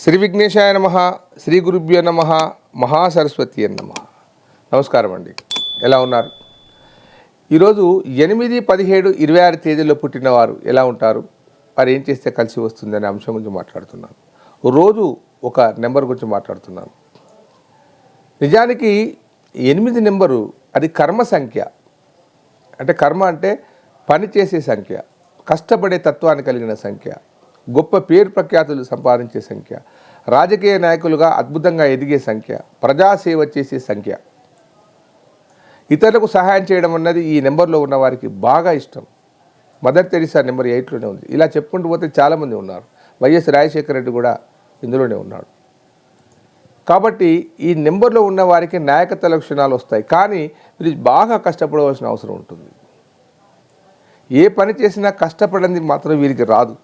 శ్రీ విఘ్నేశాయ నమ శ్రీ గురుభ్యో నమ మహాసరస్వతి నమ. నమస్కారం అండి. ఎలా ఉన్నారు? ఈరోజు ఎనిమిది పదిహేడు ఇరవై ఆరు తేదీల్లో పుట్టినవారు ఎలా ఉంటారు? వారు ఏం చేస్తే కలిసి వస్తుంది అనే అంశం గురించి మాట్లాడుతున్నాను. రోజు ఒక నెంబర్ గురించి మాట్లాడుతున్నాను. నిజానికి ఎనిమిది నెంబరు అది కర్మ సంఖ్య. అంటే కర్మ అంటే పని చేసే సంఖ్య కష్టపడే తత్వాన్ని కలిగిన సంఖ్య. గొప్ప పేరు ప్రఖ్యాతులు సంపాదించే సంఖ్య రాజకీయ నాయకులుగా అద్భుతంగా ఎదిగే సంఖ్య ప్రజాసేవ చేసే సంఖ్య. ఇతరులకు సహాయం చేయడం అన్నది ఈ నెంబర్లో ఉన్న వారికి బాగా ఇష్టం. మదర్ తెరిసా నెంబర్ ఎయిట్లోనే ఉంది. ఇలా చెప్పుకుంటూ పోతే చాలామంది ఉన్నారు. వైఎస్ రాజశేఖర రెడ్డి కూడా ఇందులోనే ఉన్నాడు. కాబట్టి ఈ నెంబర్లో ఉన్న వారికి నాయకత్వ లక్షణాలు వస్తాయి. కానీ మీరు బాగా కష్టపడవలసిన అవసరం ఉంటుంది. ఏ పని చేసినా కష్టపడింది మాత్రం వీరికి రాదు.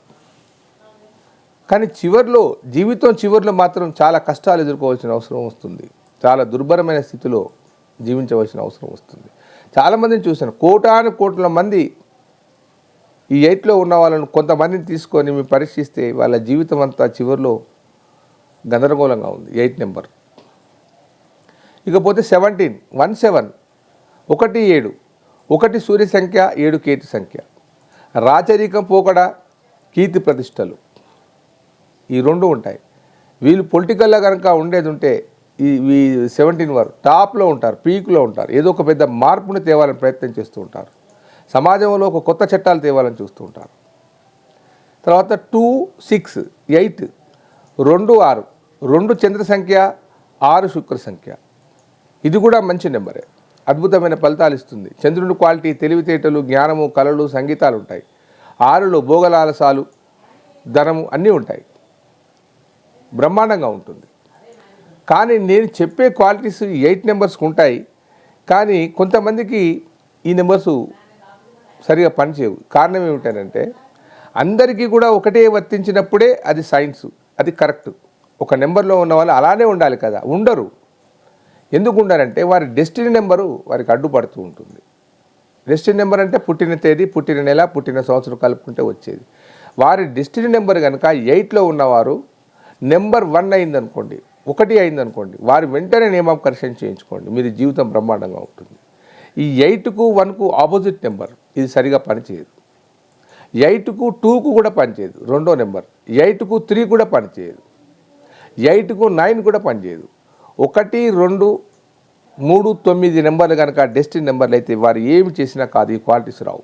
కానీ చివరిలో జీవితం చివర్లో మాత్రం చాలా కష్టాలు ఎదుర్కోవాల్సిన అవసరం వస్తుంది. చాలా దుర్భరమైన స్థితిలో జీవించవలసిన అవసరం వస్తుంది. చాలామందిని చూశాను. కోటాను కోట్ల మంది ఈ ఎయిట్లో ఉన్న వాళ్ళను కొంతమందిని తీసుకొని మేము పరీక్షిస్తే వాళ్ళ జీవితం అంతా చివరిలో గందరగోళంగా ఉంది. Eight number. ఇకపోతే సెవెంటీన్ వన్ సెవెన్ ఒకటి ఏడు. ఒకటి సూర్య సంఖ్య ఏడు కేతు సంఖ్య. రాచరికం పోకడ కీర్తి ప్రతిష్టలు. ఈ రెండు ఉంటాయి. వీళ్ళు పొలిటికల్గా కనుక ఉండేది ఉంటే ఈ ఈ సెవెంటీన్ వారు టాప్లో ఉంటారు పీక్లో ఉంటారు. ఏదో ఒక పెద్ద మార్పుని తేవాలని ప్రయత్నం చేస్తూ ఉంటారు. సమాజంలో ఒక కొత్త చట్టాలు తేవాలని చూస్తూ ఉంటారు. తర్వాత టూ సిక్స్ ఎయిట్ రెండు ఆరు. రెండు చంద్ర సంఖ్య ఆరు శుక్ర సంఖ్య. ఇది కూడా మంచి నెంబరే. అద్భుతమైన ఫలితాలు ఇస్తుంది. చంద్రుని క్వాలిటీ తెలివితేటలు జ్ఞానము కళలు సంగీతాలు ఉంటాయి. ఆరులో భోగలాలసాలు ధనము అన్నీ ఉంటాయి. బ్రహ్మాండంగా ఉంటుంది. కానీ నేను చెప్పే క్వాలిటీస్ ఎయిట్ నెంబర్స్కి ఉంటాయి. కానీ కొంతమందికి ఈ నెంబర్స్ సరిగా పనిచేయవు. కారణం ఏమిటంటే అందరికీ కూడా ఒకటే వర్తించినప్పుడే అది సైన్స్ అది కరెక్ట్. ఒక నెంబర్లో ఉన్న వాళ్ళు అలానే ఉండాలి కదా ఉండరు. ఎందుకు ఉండాలంటే వారి డెస్టినీ నెంబరు వారికి అడ్డుపడుతూ ఉంటుంది. డెస్టినీ నెంబర్ అంటే పుట్టిన తేదీ పుట్టిన నెల పుట్టిన సంవత్సరం కలుపుకుంటే వచ్చేది. వారి డెస్టినీ నెంబర్ కనుక ఎయిట్లో ఉన్నవారు నెంబర్ వన్ అయిందనుకోండి ఒకటి అయిందనుకోండి వారి వెంటనే నేమ్ చేయించుకోండి. మీది జీవితం బ్రహ్మాండంగా ఉంటుంది. ఈ ఎయిట్కు వన్కు ఆపోజిట్ నెంబర్ ఇది సరిగా పనిచేయదు. ఎయిట్కు టూకు కూడా పనిచేయదు రెండో నెంబర్. ఎయిట్కు త్రీ కూడా పనిచేయదు. ఎయిట్కు నైన్ కూడా పనిచేయదు. ఒకటి రెండు మూడు తొమ్మిది నెంబర్లు కనుక డెస్టిన్ నెంబర్లు అయితే వారు ఏమి చేసినా కాదు ఈ క్వాలిటీస్ రావు.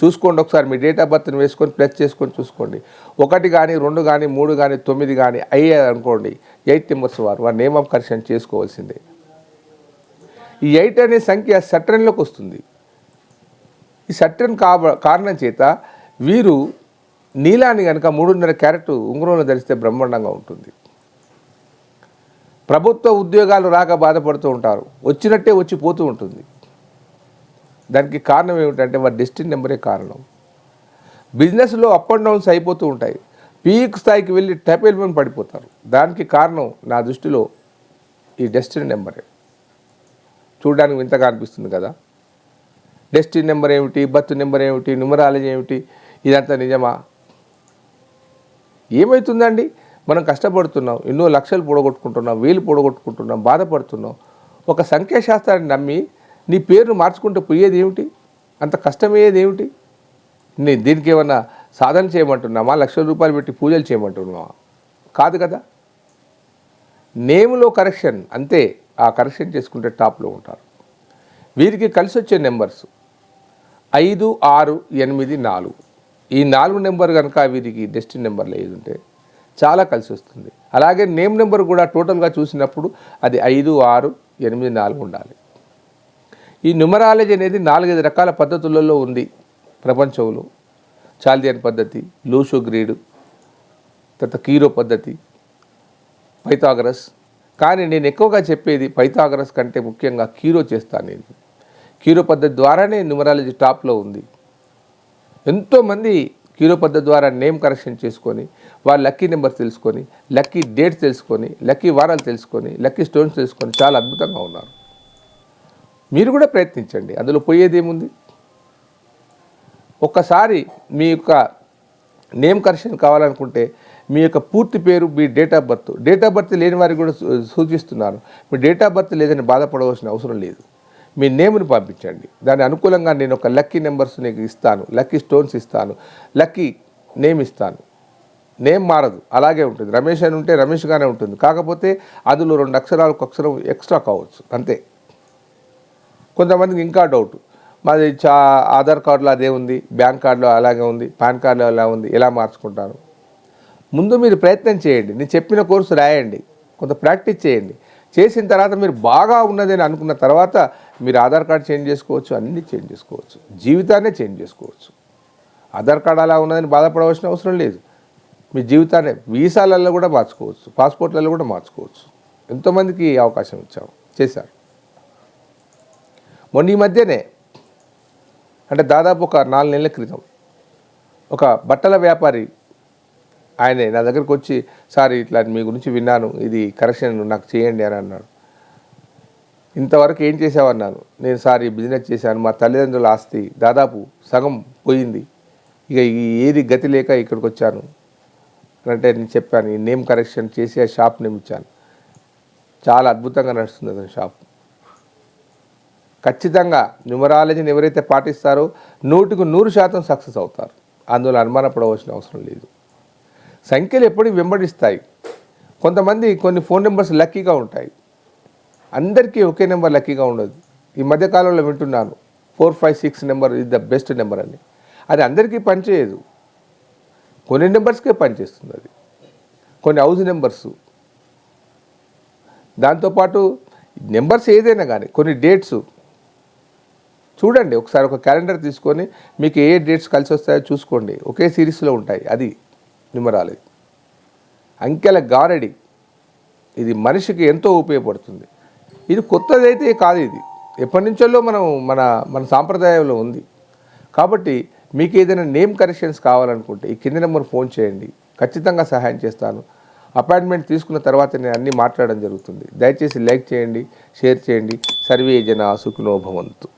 చూసుకోండి ఒకసారి మీ డేట్ ఆఫ్ బర్త్ని వేసుకొని ప్లస్ చేసుకొని చూసుకోండి. ఒకటి కానీ రెండు కానీ మూడు కానీ తొమ్మిది కానీ అయ్యారు అనుకోండి ఎయిట్ నెంబర్స్ వారు వారి నేమ్ ఆఫ్ కరెక్షన్ చేసుకోవాల్సిందే. ఈ ఎయిట్ అనే సంఖ్య సట్రన్లోకి వస్తుంది. ఈ సట్రన్ కాబ కారణం చేత వీరు నీలాన్ని కనుక మూడున్నర క్యారెట్ ఉంగరంలో ధరిస్తే బ్రహ్మాండంగా ఉంటుంది. ప్రభుత్వ ఉద్యోగాలు రాక బాధపడుతూ ఉంటారు. వచ్చినట్టే వచ్చి పోతూ ఉంటుంది. దానికి కారణం ఏమిటంటే వారి డెస్టినీ నెంబరే కారణం. బిజినెస్లో అప్ అండ్ డౌన్స్ అయిపోతూ ఉంటాయి. పీక్ స్థాయికి వెళ్ళి టెపెల్మని పడిపోతారు. దానికి కారణం నా దృష్టిలో ఈ డెస్టినీ నెంబరే. చూడడానికి వింతగా అనిపిస్తుంది కదా? డెస్టినీ నెంబర్ ఏమిటి? బర్త్ నెంబర్ ఏమిటి? న్యూమరాలజీ ఏమిటి? ఇదంతా నిజమా? ఏమవుతుందండి మనం కష్టపడుతున్నాం ఎన్నో లక్షలు పొడగొట్టుకుంటున్నాం వేలు పొడగొట్టుకుంటున్నాం బాధపడుతున్నాం. ఒక సంఖ్యాశాస్త్రాన్ని నమ్మి నీ పేరును మార్చుకుంటే పోయేది ఏమిటి? అంత కష్టమయ్యేది ఏమిటి? నీ దీనికి ఏమన్నా సాధన చేయమంటున్నామా లక్షల రూపాయలు పెట్టి పూజలు చేయమంటున్నావా? కాదు కదా. నేమ్లో కరెక్షన్ అంతే ఆ కరెక్షన్ చేసుకుంటే టాప్లో ఉంటారు. వీరికి కలిసి వచ్చే నెంబర్స్ ఐదు ఆరు ఎనిమిది నాలుగు. ఈ నాలుగు నెంబర్ కనుక వీరికి డెస్టిన్ నెంబర్లు ఏది ఉంటే చాలా కలిసి వస్తుంది. అలాగే నేమ్ నెంబర్ కూడా టోటల్గా చూసినప్పుడు అది ఐదు ఆరు ఎనిమిది నాలుగు ఉండాలి. ఈ న్యూమరాలజీ అనేది నాలుగైదు రకాల పద్ధతులలో ఉంది ప్రపంచంలో. చాల్దియన్ పద్ధతి లూషో గ్రీడు తర్వాత కీరో పద్ధతి పైథాగరస్ కానీ నేను ఎక్కువగా చెప్పేది పైథాగరస్ కంటే ముఖ్యంగా కీరో చేస్తాను నేను. కీరో పద్ధతి ద్వారానే న్యూమరాలజీ టాప్లో ఉంది. ఎంతోమంది కీరో పద్ధతి ద్వారా నేమ్ కరెక్షన్ చేసుకొని వాళ్ళ లక్కీ నెంబర్ తెలుసుకొని లక్కీ డేట్స్ తెలుసుకొని లక్కీ వారాలు తెలుసుకొని లక్కీ స్టోన్స్ తెలుసుకొని చాలా అద్భుతంగా ఉన్నారు. మీరు కూడా ప్రయత్నించండి. అందులో పోయేది ఏముంది? ఒక్కసారి మీ యొక్క నేమ్ కరెక్షన్ కావాలనుకుంటే మీ యొక్క పూర్తి పేరు మీ date of birth date of birth లేని వారికి కూడా సూచిస్తున్నాను. మీ డేట్ ఆఫ్ బర్త్ లేదని బాధపడవలసిన అవసరం లేదు. మీ నేమ్ని పంపించండి. దాని అనుకూలంగా నేను ఒక లక్కీ నెంబర్స్ నీకు ఇస్తాను. లక్కీ స్టోన్స్ ఇస్తాను. లక్కీ నేమ్ ఇస్తాను. నేమ్ మారదు. అలాగే ఉంటుంది. రమేష్ అని ఉంటే రమేష్గానే ఉంటుంది. కాకపోతే అందులో రెండు అక్షరాలు ఒక అక్షరం ఎక్స్ట్రా కావచ్చు. అంతే. కొంతమందికి ఇంకా డౌట్ మాది చా ఆధార్ కార్డులో అదే ఉంది బ్యాంక్ కార్డులో అలాగే ఉంది పాన్ కార్డులో అలా ఉంది ఎలా మార్చుకుంటాను ముందు మీరు ప్రయత్నం చేయండి. నేను చెప్పిన కోర్సు రాయండి. కొంత ప్రాక్టీస్ చేయండి. చేసిన తర్వాత మీరు బాగా ఉన్నదని అనుకున్న తర్వాత మీరు ఆధార్ కార్డు చేంజ్ చేసుకోవచ్చు అన్నీ చేంజ్ చేసుకోవచ్చు. జీవితాన్నే చేంజ్ చేసుకోవచ్చు. ఆధార్ కార్డు అలా ఉన్నదని బాధపడవలసిన అవసరం లేదు. మీ జీవితాన్ని వీసాలలో కూడా మార్చుకోవచ్చు పాస్పోర్ట్లలో కూడా మార్చుకోవచ్చు. ఎంతోమందికి అవకాశం ఇచ్చాము చేశారు. మొన్న ఈ మధ్యనే అంటే దాదాపు ఒక నాలుగు నెలల క్రితం ఒక బట్టల వ్యాపారి ఆయనే నా దగ్గరకు వచ్చి సార్ ఇట్లా మీ గురించి విన్నాను ఇది కరెక్షన్ నాకు చేయండి అని అన్నాడు. ఇంతవరకు ఏం చేసావన్నాను నేను సార్ ఈ బిజినెస్ చేశాను మా తల్లిదండ్రుల ఆస్తి దాదాపు సగం పోయింది. ఇక ఏది గతి లేక ఇక్కడికి వచ్చాను. అంటే నేను చెప్పాను ఈ నేమ్ కరెక్షన్ చేసి ఆ షాప్ నేమ్ ఇచ్చాను. చాలా అద్భుతంగా నడుస్తుంది అతని షాప్. ఖచ్చితంగా న్యూమరాలజీని ఎవరైతే పాటిస్తారో నూటికి నూరు శాతం సక్సెస్ అవుతారు. అందులో అనుమానపడవలసిన అవసరం లేదు. సంఖ్యలు ఎప్పటికీ వెంబడిస్తాయి. కొంతమంది కొన్ని ఫోన్ నెంబర్స్ లక్కీగా ఉంటాయి. అందరికీ ఒకే నెంబర్ లక్కీగా ఉండదు. ఈ మధ్యకాలంలో వింటున్నాను four five six number is the best number అని. అది అందరికీ పనిచేయదు. కొన్ని నెంబర్స్కే పనిచేస్తుంది అది. కొన్ని హౌస్ నెంబర్స్. దాంతోపాటు నెంబర్స్ ఏదైనా కానీ కొన్ని డేట్స్. చూడండి ఒకసారి ఒక క్యాలెండర్ తీసుకొని మీకు ఏ డేట్స్ కలిసి వస్తాయో చూసుకోండి. ఒకే సిరీస్లో ఉంటాయి. అది న్యూమరాలజీ అంకెల గారడి. ఇది మనిషికి ఎంతో ఉపయోగపడుతుంది. ఇది కొత్తదైతే కాదు ఇది. ఎప్పటి నుంచో మనం మన మన సాంప్రదాయంలో ఉంది. కాబట్టి మీకు ఏదైనా నేమ్ కరెక్షన్స్ కావాలనుకుంటే ఈ కింది నెంబర్ ఫోన్ చేయండి. ఖచ్చితంగా సహాయం చేస్తాను. అపాయింట్మెంట్ తీసుకున్న తర్వాత నేను అన్నీ మాట్లాడడం జరుగుతుంది. దయచేసి లైక్ చేయండి షేర్ చేయండి. సర్వే జన సుఖినోభవంతు